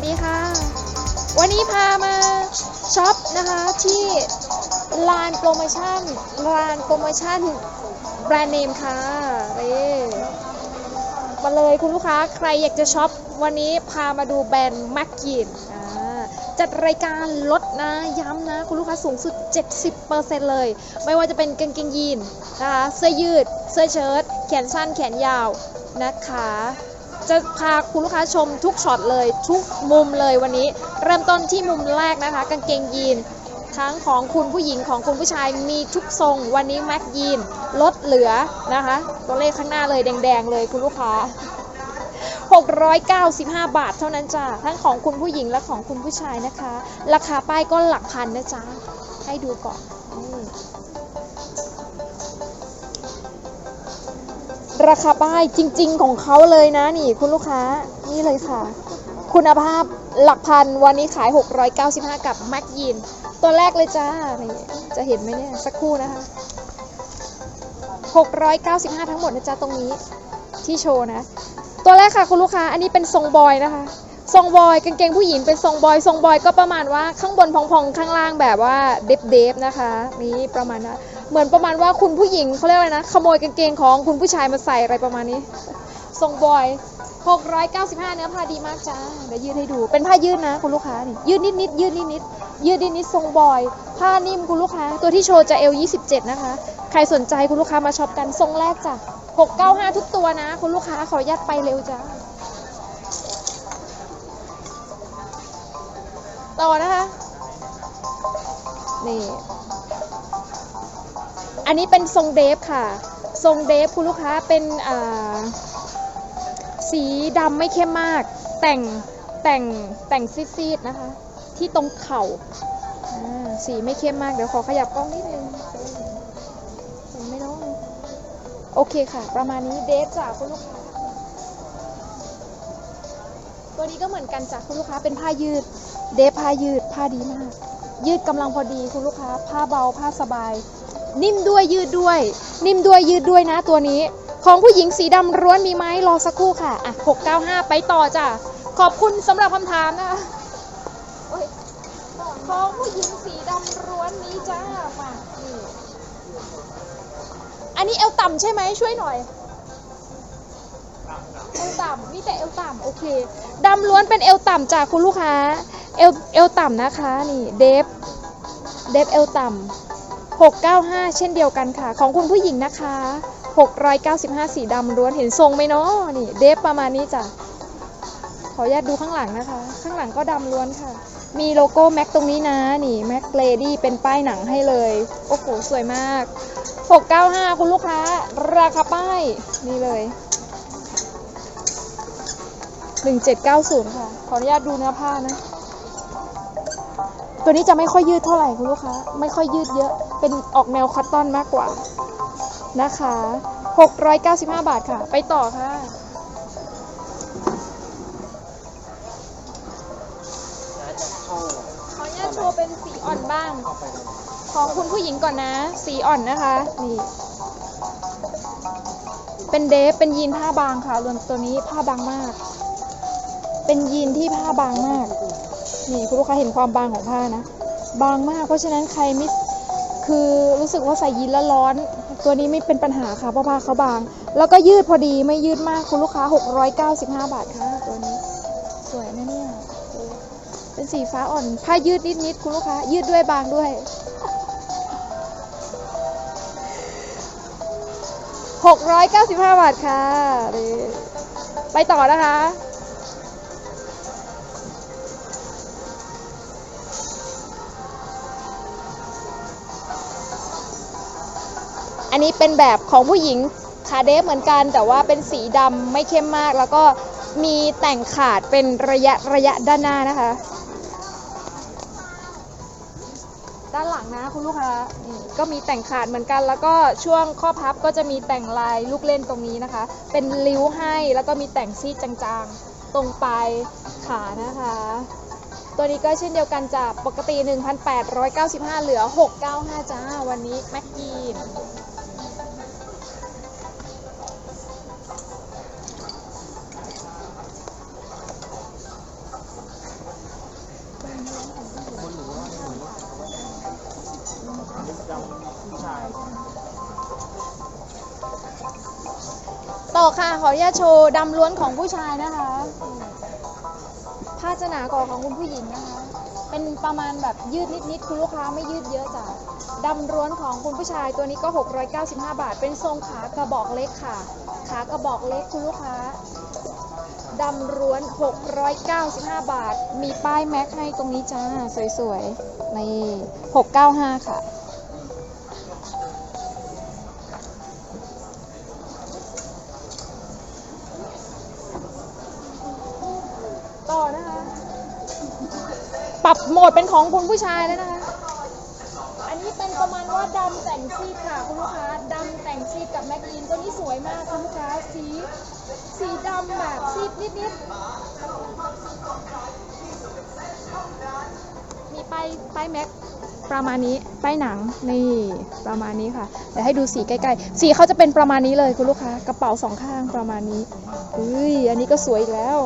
สวัสดีค่ะ วันนี้พามาช็อปนะคะที่ลานโปรโมชั่นลานโปรโมชั่นแบรนด์เนมค่ะเร่มาเลยคุณลูกค้าใครอยากจะช็อปวันนี้พามาดูแบรนด์แม็กกินจัดรายการลดนะย้ำนะ คุณลูกค้าสูงสุด 70%เลย ไม่ว่าจะเป็นกางเกงยีนนะคะเสื้อยืด เสื้อเชิ้ตแขนสั้นแขนยาวนะคะ จะพาคุณลูกค้าชมทุกช็อตเลยทุกมุมเลยวันนี้ เริ่มต้นที่มุมแรกนะคะ กางเกงยีนทั้งของคุณผู้หญิงของคุณผู้ชายมีทุกทรง วันนี้แม็กยีนลดเหลือนะคะ ตัวเลขข้างหน้าเลยแดง ๆ เลยคุณลูกค้า 695 บาทเท่านั้นจ้าทั้งของคุณผู้หญิงและของคุณผู้ชายนะคะ ราคาป้ายก็หลักพันนะจ๊ะให้ดูก่อน ราคาป้ายจริง ๆ ของเขาเลยนะนี่คุณลูกค้านี่เลยค่ะ คุณภาพหลักพันวันนี้ขาย 695 กับแม็กยีนตัวแรกเลยจ้านี่จะเห็นไหมเนี่ยสักครู่นะคะ 695 ทั้งหมดนะจ๊ะตรงนี้ที่โชว์นะ ตัวแรกค่ะคุณลูกค้าอันนี้เป็นทรงบอยนะคะ ทรงบอยกางเกงผู้หญิงเป็นทรงบอยทรงบอยก็ประมาณว่าข้างบนพองๆ ข้างล่างแบบว่าเดฟเดฟนะคะนี่ประมาณนั้นเหมือนประมาณว่าคุณผู้หญิงเขาเรียกอะไรนะขโมยกางเกงของคุณผู้ชายมาใส่อะไรประมาณนี้ทรงบอย 695 เนื้อผ้าดีมากจ้าเดี๋ยวยืดให้ดูเป็นผ้ายืดนะคุณลูกค้านี่ยืดนิดนิดๆยืดนิดนิดๆยืดนิดนิดๆทรงบอย ผ้านิ่มคุณลูกค้า ตัวที่โชว์จะเอล27 นะคะ ใครสนใจคุณลูกค้ามาช็อปกันทรงแรกจ้ะ695 ทุกตัวนะ คุณลูกค้าขออนุญาตไปเร็วจ้า ต่อนะคะ นี่ อันนี้เป็นทรงเดฟค่ะ ทรงเดฟคุณลูกค้าเป็นอ่าสีดำไม่เข้มมาก แต่งแต่งแต่งซีดๆนะคะ ที่ตรงเข่าอ่าสีไม่เข้มมาก เดี๋ยวขอขยับกล้องนิดนึงเห็นไหมน้องโอเคค่ะ ประมาณนี้เดฟจ้ะคุณลูกค้าตัวนี้ก็เหมือนกันจ้ะคุณลูกค้าเป็นผ้ายืด เดฟผ้ายืดผ้าดีมาก ยืดกำลังพอดีคุณลูกค้า ผ้าเบาผ้าสบาย นิ่มด้วยยืดด้วย นิ่มด้วยยืดด้วยนะตัวนี้ ของผู้หญิงสีดำร้วนมีไหมรอสักครู่ค่ะอะ695 ไปต่อจ้ะขอบคุณสำหรับคำถามนะของผู้หญิงสีดำร้วนนี้จ้ามาอันนี้เอวต่ำใช่ไหมช่วยหน่อย เอวต่ำนี่แต่เอวต่ำโอเคดำล้วนเป็นเอวต่ำจากคุณลูกค้าเอวเอวต่ำนะคะนี่เดฟเดฟเอวต่ำ695 เช่นเดียวกันค่ะ ของคุณผู้หญิงนะคะ 695 สีดำล้วนเห็นทรงไหมเนาะนี่เดฟประมาณนี้จ้ะขออนุญาตดูข้างหลังนะคะ ข้างหลังก็ดำล้วนค่ะ มีโลโก้แม็กตรงนี้นะนี่แม็กเลดี้เป็นป้ายหนังให้เลย โอ้โหสวยมาก 695 คุณลูกค้า ราคาป้ายนี่เลย 1790 ค่ะ ขออนุญาตดูเนื้อผ้านะ ตัวนี้จะไม่ค่อยยืดเท่าไหร่คุณลูกค้า ไม่ค่อยยืดเยอะ เป็นออกแนวคอตตอนมากกว่านะคะ 695 บาทค่ะ ไปต่อค่ะ ขออนุญาตโชว์เป็นสีอ่อนบ้าง ของคุณผู้หญิงก่อนนะ สีอ่อนนะคะ นี่ เป็นเดฟ เป็นยีนผ้าบางค่ะรวมตัวนี้ผ้าบางมาก เป็นยีนที่ผ้าบางมาก นี่คุณลูกค้าเห็นความบางของผ้านะ บางมาก เพราะฉะนั้นใครไม่คือรู้สึกว่าใส่ยีนแล้วร้อน ตัวนี้ไม่เป็นปัญหาค่ะเพราะผ้าเขาบาง แล้วก็ยืดพอดีไม่ยืดมากคุณลูกค้า 695 บาทค่ะตัวนี้ สวยนะเนี่ยเป็นสีฟ้าอ่อน ผ้ายืดนิดๆคุณลูกค้า ยืดด้วยบางด้วย695 บาทค่ะ ไปต่อนะคะ นนี้เป็นแบบของผู้หญิงคาเดฟเหมือนกันแต่ว่าเป็นสีดำไม่เข้มมาก แล้วก็มีแต่งขาดเป็นระยะระยะด้านหน้านะคะ ด้านหลังนะคุณลูกค้าก็มีแต่งขาดเหมือนกัน แล้วก็ช่วงข้อพับก็จะมีแต่งลายลูกเล่นตรงนี้นะคะ เป็นริ้วให้แล้วก็มีแต่งซีดจางๆ ตรงปลายขานะคะ ตัวนี้ก็เช่นเดียวกันจากปกติ 1,895 เหลือ 695 จ้า วันนี้แม็กกี ต่อค่ะขออนุญาตโชว์ดำล้วนของผู้ชายนะคะผ้าจะหนากว่าของคุณผู้หญิงนะคะ เป็นประมาณแบบยืดนิดๆคุณลูกค้าไม่ยืดเยอะจ้ะดำล้วนของคุณผู้ชายตัวนี้ก็ 695 บาท เป็นทรงขากระบอกเล็กค่ะ ขากระบอกเล็กคุณลูกค้าดำล้วน 695 บาท มีป้ายแม็กให้ตรงนี้จ้า สวยๆ ใน 695 ค่ะ ต่อนะคะ ปรับโหมดเป็นของคุณผู้ชายแล้วนะคะ อันนี้เป็นประมาณว่าดำแต่งซีดค่ะคุณลูกค้าดำแต่งซีดกับแม็กลีนตัวนี้สวยมากคุณลูกค้าสีสีดำแบบซีดนิดๆ มีป้ายป้ายแม็กประมาณนี้ป้ายหนังนี่ประมาณนี้ค่ะเดี๋ยวให้ดูสีใกล้ๆ สีเขาจะเป็นประมาณนี้เลยคุณลูกค้ากระเป๋าสองข้างประมาณนี้อุ้ยอันนี้ก็สวยอีกแล้ว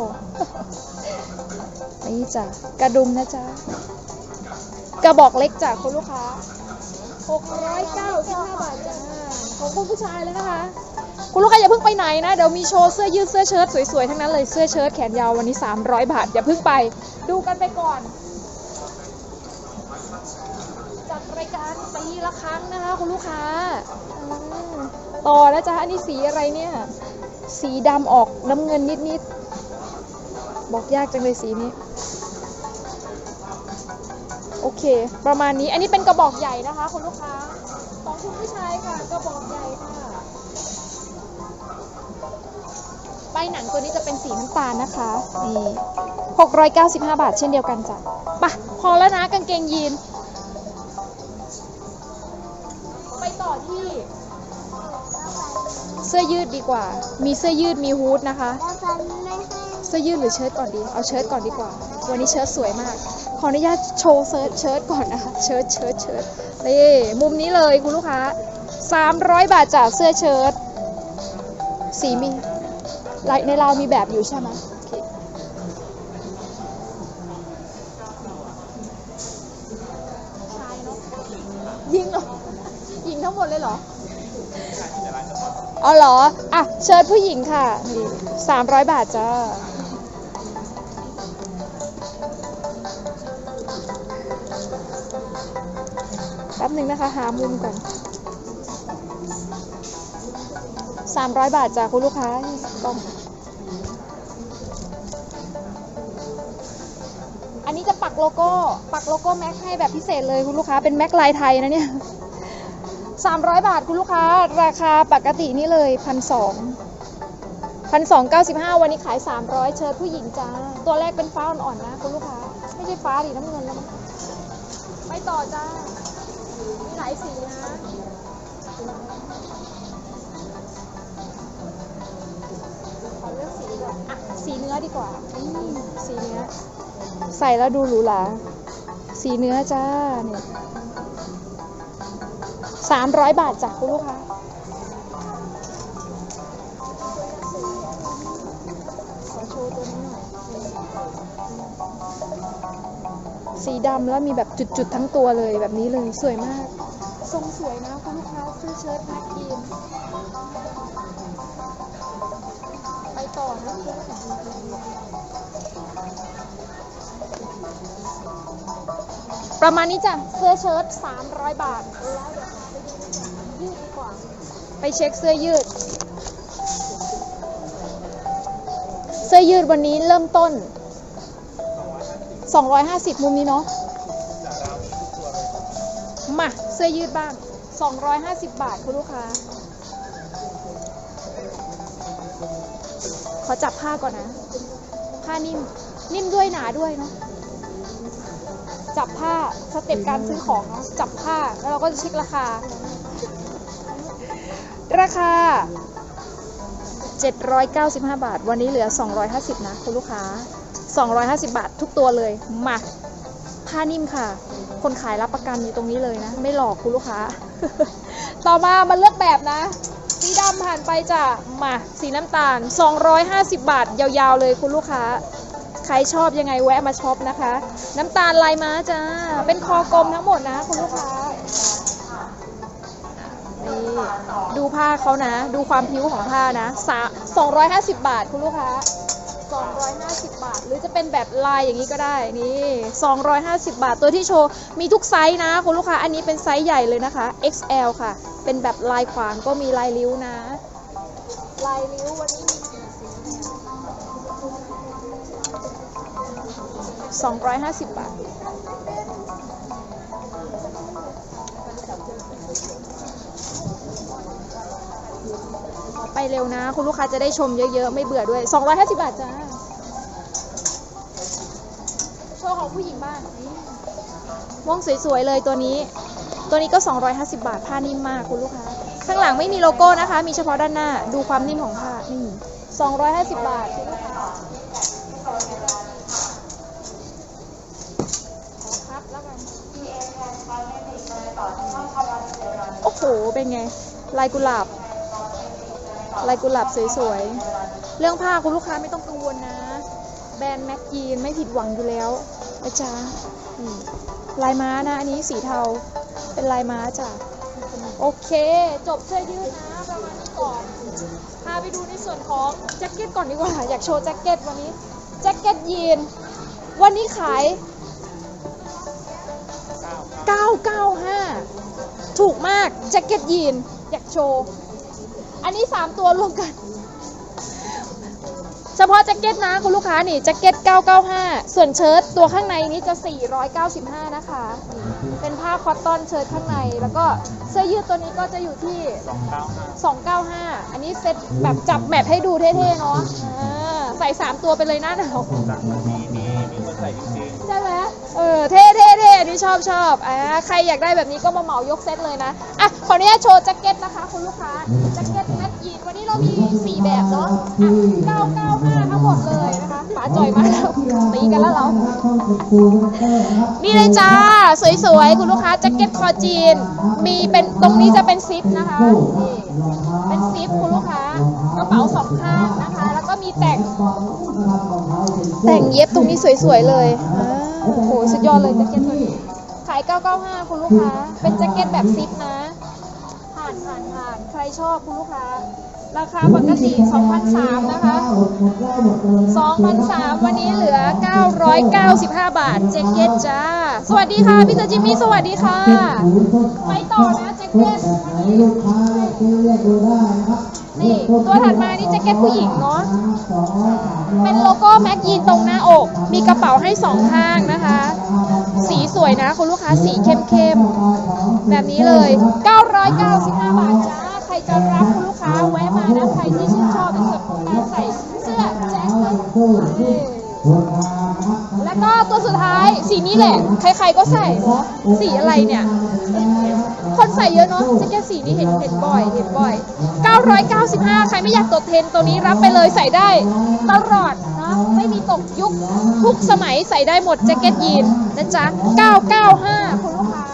นี่จ้ะกระดุมนะจ๊ะกระบอกเล็กจากคุณลูกค้า695บาทจ้าของคุณผู้ชายเลยนะคะ คุณลูกค้าอย่าเพิ่งไปไหนนะ เดี๋ยวมีโชว์เสื้อยืดเสื้อเชิ้ตสวยๆ ทั้งนั้นเลยเสื้อเชิ้ตแขนยาววันนี้ 300 บาท อย่าเพิ่งไป ดูกันไปก่อน จัดรายการปีละครั้งนะคะ คุณลูกค้าอืมต่อนะจ๊ะอันนี้สีอะไรเนี่ย สีดำออกน้ำเงินนิดๆ บอกยากจังเลยสีนี้ โอเค ประมาณนี้ อันนี้เป็นกระบอกใหญ่นะคะคุณลูกค้า ของคุณผู้ชายค่ะ กระบอกใหญ่ค่ะ ใบหนังตัวนี้จะเป็นสีน้ำตาลนะคะ นี่695 บาทเช่นเดียวกันจ้ะไปะพอแล้วนะกางเกงยีน ไปต่อที่ เสื้อยืดดีกว่า มีเสื้อยืดมีฮูดนะคะ สื้อยืดหรือเชิ้ตก่อนดี เอาเชิ้ตก่อนดีกว่า วันนี้เชิ้ตสวยมาก ขออนุญาตโชว์เชิ้ตเชิ้ตก่อนนะคะ เชิ้ตเชิ้ตเชิ้ตนี่มุมนี้เลยคุณลูกค้า 300 บาทจากเสื้อเชิ้ต สีมีในเรามีแบบอยู่ใช่ไหมยิงเหรอ ยิงทั้งหมดเลยเหรออ๋อเหรอ อะ เชิญผู้หญิงค่ะนี่สามร้อยบาทจ้า หนึ่งนะคะ หามุมก่อนสามร้อยบาทจ้าคุณลูกค้านี่กล้องอันนี้จะปักโลโก้ ปักโลโก้แม็กให้แบบพิเศษเลยคุณลูกค้า เป็นแม็กลายไทยนะเนี่ย300 บาทคุณลูกค้า ราคาปกตินี่เลยพันสองพันสองเก้าสิบห้าวันนี้ขาย 300 เชิญผู้หญิงจ้า ตัวแรกเป็นฟ้าอ่อนๆนะคุณลูกค้า ไม่ใช่ฟ้าดิน้ำเงินแล้วมั้งไปต่อจ้าายสีนะขอเลือกสีก่อนอะสีเนื้อดีกว่าสีเนื้อ ใส่แล้วดูหรูหราสีเนื้อจ้าเนี่ยสามร้อยบาทจ้ะคุณลูกค้าขอโชว์ตัวนี้หน่อยสีดำแล้วมีแบบจุดๆทั้งตัวเลยแบบนี้เลยสวยมาก ทรงสวยนะคุณลูกค้าเสื้อเชิ้ตแม็กยีนไปต่อนะประมาณนี้จ้ะเสื้อเชิ้ต300 บาทแล้วเดี๋ยวไปดูยืดดีกว่าไปเช็คเสื้อยืด เสื้อยืดวันนี้เริ่มต้น 250 มุมนี้เนาะ สื้อยืดบ้าง 250 บาทคุณลูกค้า ขอจับผ้าก่อนนะ ผ้านิ่ม นิ่มด้วยหนาด้วยเนาะ จับผ้าสเต็ปการซื้อของเนาะ จับผ้าแล้วเราก็จะเช็คราคา ราคา 795 บาท วันนี้เหลือ 250 นะคุณลูกค้า 250 บาททุกตัวเลย มา ผ้านิ่มค่ะ คนขายรับประกันอยู่ตรงนี้เลยนะ ไม่หลอกคุณลูกค้า ต่อมามาเลือกแบบนะ สีดำผ่านไปจ้ะมาสีน้ำตาล 250 บาท ยาวๆเลยคุณลูกค้า ใครชอบยังไงแวะมาช็อปนะคะ น้ำตาลลายม้าจ้า เป็นคอกลมทั้งหมดนะ คุณลูกค้านี่ดูผ้าเขานะ ดูความพิ้วของผ้านะสองร้อยห้า250บาทคุณลูกค้า 250 บาท หรือจะเป็นแบบลายอย่างนี้ก็ได้นี่250 บาท ตัวที่โชว์มีทุกไซส์นะคุณลูกค้า อันนี้เป็นไซส์ใหญ่เลยนะคะ XL ค่ะ เป็นแบบลายขวางก็มีลายริ้วนะ ลายริ้ววันนี้มีกี่สีเนี่ย250 บาท เร็วนะ คุณลูกค้าจะได้ชมเยอะๆ ไม่เบื่อด้วย 250 บาทจ้า โชว์ของผู้หญิงบ้างม่วงสวยๆเลยตัวนี้ ตัวนี้ก็ 250 บาท ผ้านิ่มมากคุณลูกค้า ข้างหลังไม่มีโลโก้นะคะ มีเฉพาะด้านหน้า ดูความนิ่มของผ้า นี่ 250 บาทคุณลูกค้าโอ้โห เป็นไง ลายกุหลาบ ลายกุหลาบสวยๆ เรื่องผ้าคุณลูกค้าไม่ต้องกังวลนะ แบรนด์แม็กยีนไม่ผิดหวังอยู่แล้วนะจ๊ะลายม้านะอันนี้สีเทา เป็นลายม้าจ้ะ โอเค จบเสื้อยืดนะประมาณนี้ก่อน พาไปดูในส่วนของแจ็คเก็ตก่อนดีกว่า อยากโชว์แจ็คเก็ตวันนี้ แจ็คเก็ตยีน วันนี้ขาย 995 ถูกมาก แจ็คเก็ตยีน อยากโชว์ อันนี้3ตัวรวมกัน เฉพาะแจ็คเก็ตนะคุณลูกค้านี่แจ็คเก็ต 995 ส่วนเชิ้ตตัวข้างในนี้จะ 495 นะคะ เป็นผ้าคอตตอนเชิ้ตข้างใน แล้วก็เสื้อยืดตัวนี้ก็จะอยู่ที่ 295 อันนี้เซ็ตแบบจับแมทให้ดูเท่ๆเนาะอ่าใส่ 3 ตัวไปเลยหน้าหนาว จากมันมีมีมีคนใส่จริงใช่ไหมเออ เท่เท่เท่อันนี้ชอบชอบอ่า ใครอยากได้แบบนี้ก็มาเหมายกเซตเลยนะ อะ ขออนุญาตโชว์แจ็คเก็ตนะคะ คุณลูกค้า แจ็คเก็ต แมทยีนวันนี้เรามี 4 แบบเนาะ995 ทั้งหมดเลยนะคะป๋าจ่อยมาแล้วตีกันแล้วเรานี่เลยจ้า สวยๆ คุณลูกค้าแจ็คเก็ตคอจีน มีเป็นตรงนี้จะเป็นซิปนะคะนี่เป็นซิปคุณลูกค้ากระเป๋าสองข้างนะคะ แล้วก็มีแต่ง แต่งเย็บตรงนี้สวยๆเลยโอ้โหสุดยอดเลยแจ็คเก็ตตัวนี้ขาย 995 คุณลูกค้า เป็นแจ็คเก็ตแบบซิปนะ ผ่านผ่านผ่านใครชอบคุณลูกค้า ราคาปกติ 2,003นะคะ 2,003 วันนี้เหลือ 995 บาทแจ็คเก็ตจ้า สวัสดีค่ะ พี่เตอร์จิมมี่ สวัสดีค่ะ ไปต่อนะแจ็คเก็ตวันนี้นี่ ตัวถัดมานี่แจ็คเก็ตผู้หญิงเนาะ เป็นโลโก้แม็กยีนตรงหน้าอก มีกระเป๋าให้สองข้างนะคะ สีสวยนะ คุณลูกค้าสีเข้มๆ แบบนี้เลย 995 บาทจ้า จะรับคุณลูกค้าแวะมานะใครที่ชื่นชอบในส่วนของการใส่เสื้อแจ็คเก็ตแล้วก็ตัวสุดท้ายสีนี้แหละ ใครๆก็ใส่สีอะไรเนี่ย คนใส่เยอะเนาะแจ็คเก็ตสีนี้เห็นเห็นบ่อยเห็นบ่อย 995 ใครไม่อยากตกเทรนตัวนี้รับไปเลยใส่ได้ตลอดนะไม่มีตกยุคทุกสมัยใส่ได้หมดแจ็คเก็ตยีนนะจ๊ะ 995 คุณลูกค้า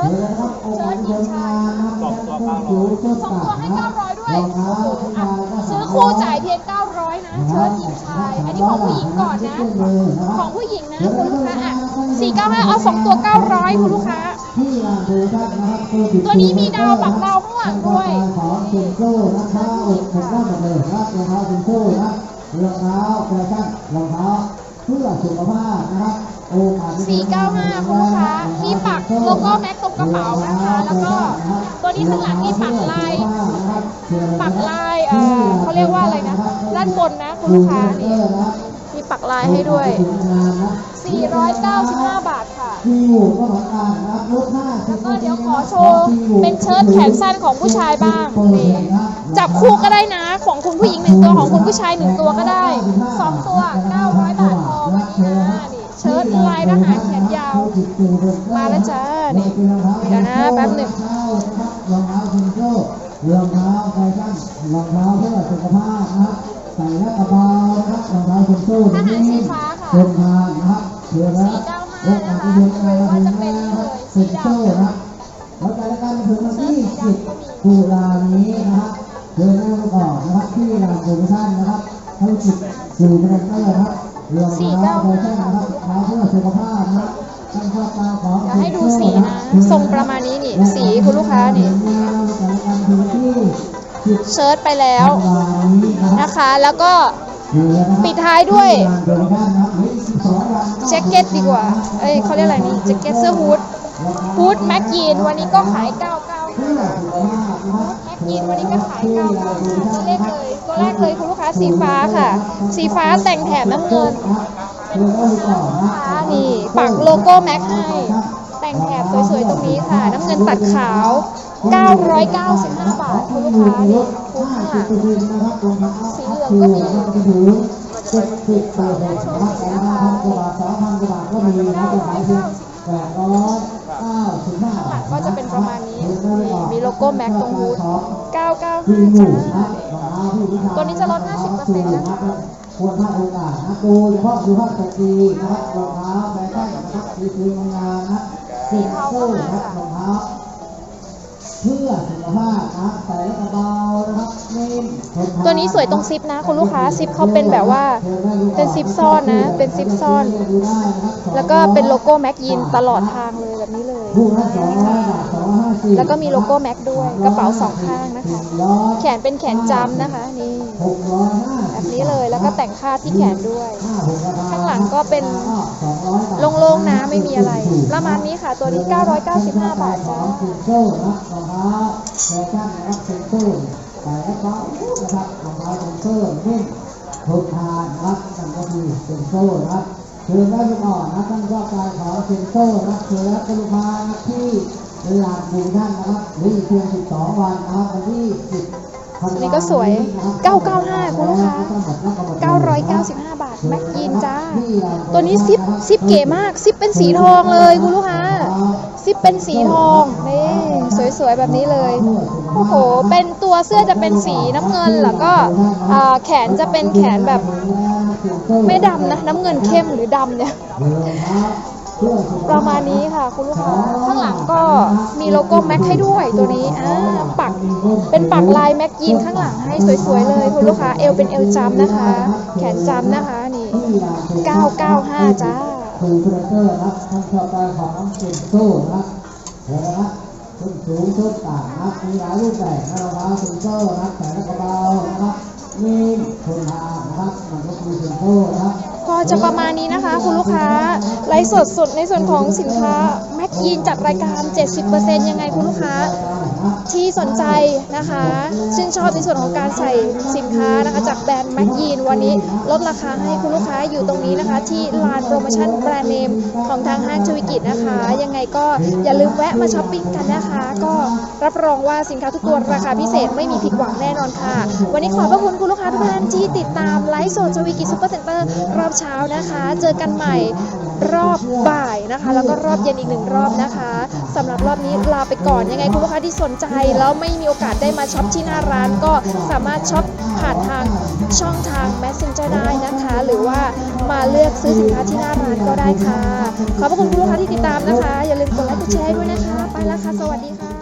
เชิ้ตเชิ้ตหญิงชายๆสองตัวเก้าร้อยสองตัวให้900ด้วยโอ้โหอะซื้อคู่จ่ายเพียง900นะ เชิ้ตหญิงชาย อันนี้ของผู้หญิงก่อนนะ ของผู้หญิงนะคุณลูกค้าอะ495เอา2ตัว900คุณลูกค้า ตัวนี้มีดาวปักดาวข้างหลังด้วยของเป็นโซ่นะคะอกผมว่าหมดเลยครับรองเท้าเป็นโซ่นะรองเท้าแฟชั่นรองเท้าเพื่อสุขภาพนะครับโอกาส 495คุณลูกค้า มีปักโลโก้แม็กตรงกระเป๋านะคะ แล้วก็ตัวนี้ข้างหลังมีปักลาย ปักลายเอ่อเขาเรียกว่าอะไรนะ ด้านบนนะคุณลูกค้านี่มีปักลายให้ด้วย 495 บาทค่ะที่ก็เหมือนกันนะครับลดห้าสิแล้วก็เดี๋ยวขอโชว์ เป็นเชิ้ตแขนสั้นของผู้ชายบ้างนี่จับคู่ก็ได้นะ ของคุณผู้หญิงหนึ่งตัวของคุณผู้ชายหนึ่งตัวก็ได้สองตัว 900 บาทพอวันนี้นะนี่ เชิ้ตลายทหารแขนยาว มาแล้วจ้านี่เดี๋ยวนะแป๊บหนึ่งรองเท้าเป็นโซ่รองเท้าแฟชั่นรองเท้าเพื่อสุขภาพนะครับใส่แล้วกระเป๋านะครับรองเท้าเป็นตู้ทหารสีนี้ฟ้าค่ะเป็นทางนะครับเชื่อแล้วโอกาสที่เดินทางมาถึงแล้วนะครับเป็นตู้นะครับแล้วการการถึงวันที่10ตุลานี้นะครับเดินหน้าไปก่อนนะครับที่ลานโปรโมชั่นนะครับให้จิตสู่บรรยากาศนะครับรองเท้าแฟชั่นนะครับ รองเท้าเพื่อสุขภาพนะครับท่าอบการของเดี๋ยวให้ดูสีนะ ทรงประมาณนี้นี่ สีคุณลูกค้านี่เชิ้ตไปแล้วนะคะ แล้วก็ปิดท้ายด้วยแจ็คเก็ตดีกว่า เอ้ยเขาเรียกอะไรนี่แจ็คเก็ตเสื้อฮูดฮูดแม็กยีนวันนี้ก็ขาย 99 ยีนวันนี้ก็ขาย99ตัวเลขเลยตัวแรกเลยคุณลูกค้าสีฟ้าค่ะ สีฟ้าแต่งแถบน้ำเงินเป็นเสื้อลูกค้านี่ปักโลโก้แม็กให้แต่งแถบสวยๆตรงนี้ค่ะ น้ำเงินตัดขาว 995 บาทคุณลูกค้านี่คุ้มค่ะสีเหลืองก็มีเจ็ดสิบแปดสิบนะครับสองพันกว่าบาทสองพันกว่าบาทก็มีนะจะขายเพียงแปดร้อยเก้าสิบห้าข้างหลังก็จะเป็นประมาณนี้นี่นี่ มีโลโก้แม็กตรงฮูด995ที่หจ้มู่นะาตัวนี้จะลด 50%นะคะควรพลาดโอกาสนะดูเฉพาะดูภาพสตรีนะครับรองเท้าแฟชั่นนะครับสีสวยงามนะสีโซ่นะครับรองเท้าเพื่อสุขภาพนะใส่แล้วก็เบานะครับนิ่มททาตัวนี้สวยตรงซิปนะคุณลูกค้าซิปเขาเป็นแบบว่าเป็นซิปซ่อนนะ เป็นซิปซ่อน แล้วก็เป็นโลโก้แม็กยินตลอดทางเลยแบบนี้เลย คู่ละสองร้อยบาทสองร้อยห้าสิบแล้วก็มีโลโก้แม็กด้วยกระเป๋าสองข้างนะคะร้อยแขนเป็นแขนจำนะคะนี่หกร้อยห้าแบบนี้เลยแล้วก็แต่งคาดที่แขนด้วยห้าหกราคาข้างหลังก็เป็นสองร้อยบาทโล่งๆนะไม่มีอะไร ประมาณนี้ค่ะตัวนี้ 995 บาทจ้าเซ็นโซ่นะครับรองเท้าแฟชั่นนะครับเซ็นโซ่ใส่แล้วก็นะครับรองเท้าเซ็นโซ่นิ่มทนทานนะครับนั่นก็คือเซ็นโซ่นะครับ เชิญได้ลูกอ่อนนะท่านชอบการขอเซ็นโซ่นะครับเชิญแล้วก็ลูกค้าที่ลานบูท่านนะครับเหรืออีกเพียง12 วันนะครับวันที่10ธัวาคมอันนี้ก็สวย 995 คุณลูกค้า 995 บาท แม็กยีนจ้า ตัวนี้ซิปซิปเก๋มาก ซิปเป็นสีทองเลยคุณลูกค้า ซิปเป็นสีทอง นี่สวยๆ แบบนี้เลย โอ้โห เป็นตัวเสื้อจะเป็นสีน้ำเงิน แล้วก็แขนจะเป็นแขนแบบ ไม่ดำนะน้ำเงินเข้มหรือดำเนี่ยประมาณนี้ค่ะคุณลูกค้าข้างหลังก็มีโลโก้แม็กให้ด้วยตัวนี้อ่าปักเป็นปักลายแม็กยีนข้างหลังให้สวยๆเลยคุณลูกค้าเอวเป็นเอวจำนะคะ แขนจำนะคะนี่995จ้าคือคาแรคเตอร์นะท่านชอบการของน้องเซ็นโซ่นะเดี๋ยวนะครับส้นสูงส้นต่างนะมีหลายรูปแบบนะรองเท้าเซ็นโซ่นะครับแต่ละกระเป๋านะครับานะครับ ก็จะประมาณนี้นะคะ คุณลูกค้าไลฟ์สดสดในส่วนของสินค้าแม็กยีนจากรายการ 70%ยังไงคุณลูกค้า ที่สนใจนะคะ ชื่นชอบในส่วนของการใส่สินค้านะคะ จากแบรนด์แม็กยีนวันนี้ลดราคาให้คุณลูกค้าอยู่ตรงนี้นะคะ ที่ลานโปรโมชั่นแบรนด์เนมของทางห้างชวิกิจนะคะ ยังไงก็อย่าลืมแวะมาช้อปปิ้งกันนะคะ ก็รับรองว่าสินค้าทุกตัวราคาพิเศษไม่มีผิดหวังแน่นอนค่ะ วันนี้ขอบพระคุณคุณลูกค้าทุกท่านที่ติดตามไลฟ์สดชวิกิจซูเปอร์เซ็นเตอร์รอบเช้านะคะ เจอกันใหม่ รอบบ่ายนะคะ แล้วก็รอบเย็นอีกหนึ่งรอบนะคะสำหรับรอบนี้ลาไปก่อนยังไงคุณลูกค้าที่สนใจ แล้วไม่มีโอกาสได้มาช็อปที่หน้าร้าน ก็สามารถช็อปผ่านทางช่องทาง Messenger ได้นะคะ หรือว่ามาเลือกซื้อสินค้าที่หน้าร้านก็ได้ค่ะ ขอบพระคุณคุณลูกค้าที่ติดตามนะคะ อย่าลืมกดไลค์กดแชร์ด้วยนะคะ ไปแล้วค่ะ สวัสดีค่ะ